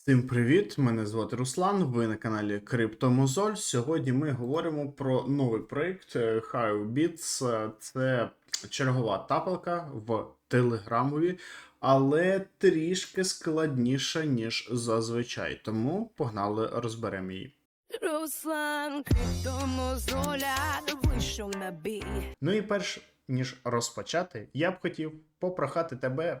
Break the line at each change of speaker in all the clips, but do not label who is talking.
Всім привіт! Мене звати Руслан. Ви на каналі Криптомозоль. Сьогодні ми говоримо про новий проєкт е, HiveBits. Е, Це чергова тапалка в Телеграмові, але трішки складніша, ніж зазвичай. Тому погнали розберемо її.
Руслан Криптомозоля вийшов на бій.
Ну і перш ніж розпочати, я б хотів попрохати тебе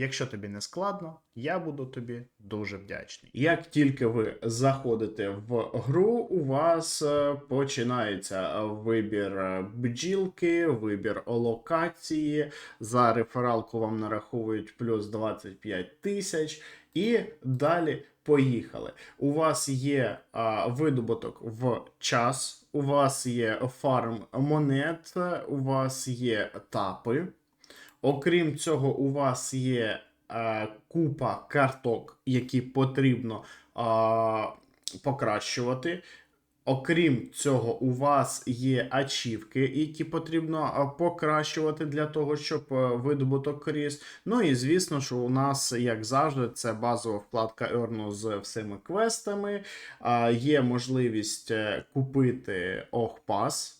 Якщо тобі не складно, я буду тобі дуже вдячний. Як тільки ви заходите в гру, у вас е, починається вибір е, бджілки, вибір локації. За рефералку вам нараховують плюс 25 тисяч. І далі поїхали. У вас є а, видобуток в час, у вас є фарм монет, у вас є тапи. Окрім цього, у вас є е, купа карток, які потрібно е, покращувати. Окрім цього, у вас є ачівки, які потрібно покращувати для того, щоб е, видобуток ріс. Ну і звісно, що у нас, як завжди, це базова вкладка Earn з всіми квестами. Є можливість е, купити Охпас.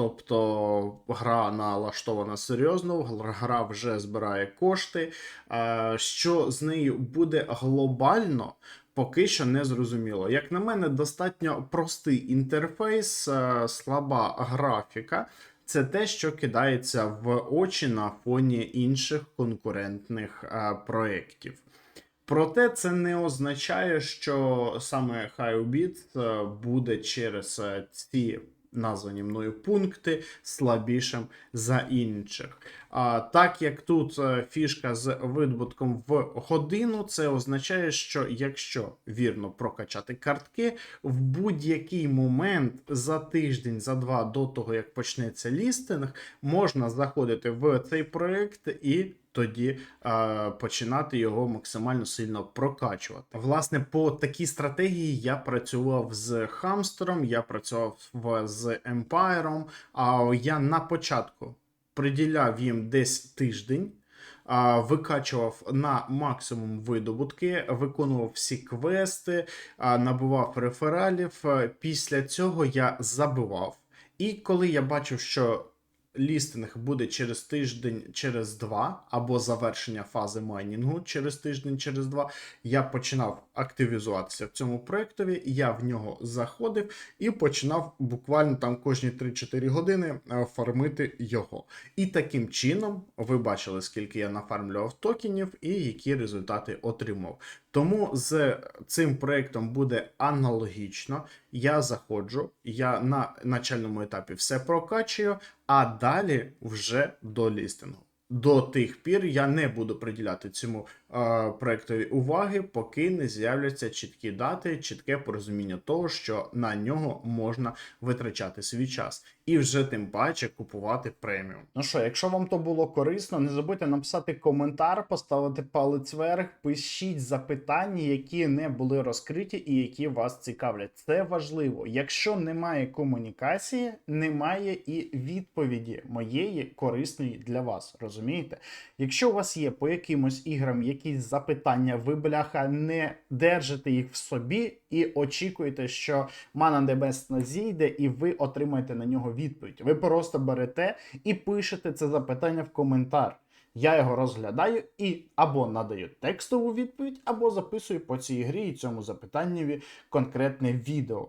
Тобто гра налаштована серйозно, гра вже збирає кошти. Що з нею буде глобально, поки що не зрозуміло. Як на мене, достатньо простий інтерфейс, е, слаба графіка. Це те, що кидається в очі на фоні інших конкурентних е, проєктів. Проте це не означає, що саме HiveBit е, буде через ці названі мною пункти слабішим за інших. А, так як тут е, фішка з видобутком в годину, це означає, що якщо вірно прокачати картки, в будь-який момент за тиждень, за два до того, як почнеться лістинг, можна заходити в цей проект і тоді е, починати його максимально сильно прокачувати. Власне, по такій стратегії я працював з Хамстером, я працював з Емпайром. А я на початку приділяв їм десь тиждень. Викачував на максимум видобутки, виконував всі квести, набував рефералів. Після цього я забивав. І коли я бачив, що лістинг буде через тиждень, через два, або завершення фази майнінгу через тиждень, через два, я починав активізуватися в цьому проєктові, я в нього заходив і починав буквально там кожні 3-4 години е, фармити його. І таким чином ви бачили, скільки я нафармлював токенів і які результати отримав. Тому з цим проєктом буде аналогічно. Я заходжу, я на начальному етапі все прокачую, а далі вже до лістингу. До тих пір я не буду приділяти цьому е, проектові уваги, поки не з'являться чіткі дати, чітке порозуміння того, що на нього можна витрачати свій час, і вже тим паче купувати преміум. Ну що, якщо вам то було корисно, не забудьте написати коментар, поставити палець вверх, пишіть запитання, які не були розкриті і які вас цікавлять. Це важливо. Якщо немає комунікації, немає і відповіді моєї корисної для вас. Розумієте? Якщо у вас є по якимось іграм якісь запитання, ви бляха не держите їх в собі і очікуєте, що мана небесна зійде, і ви отримаєте на нього відповідь. Ви просто берете і пишете це запитання в коментар. Я його розглядаю і або надаю текстову відповідь, або записую по цій грі і цьому запитаннєві конкретне відео.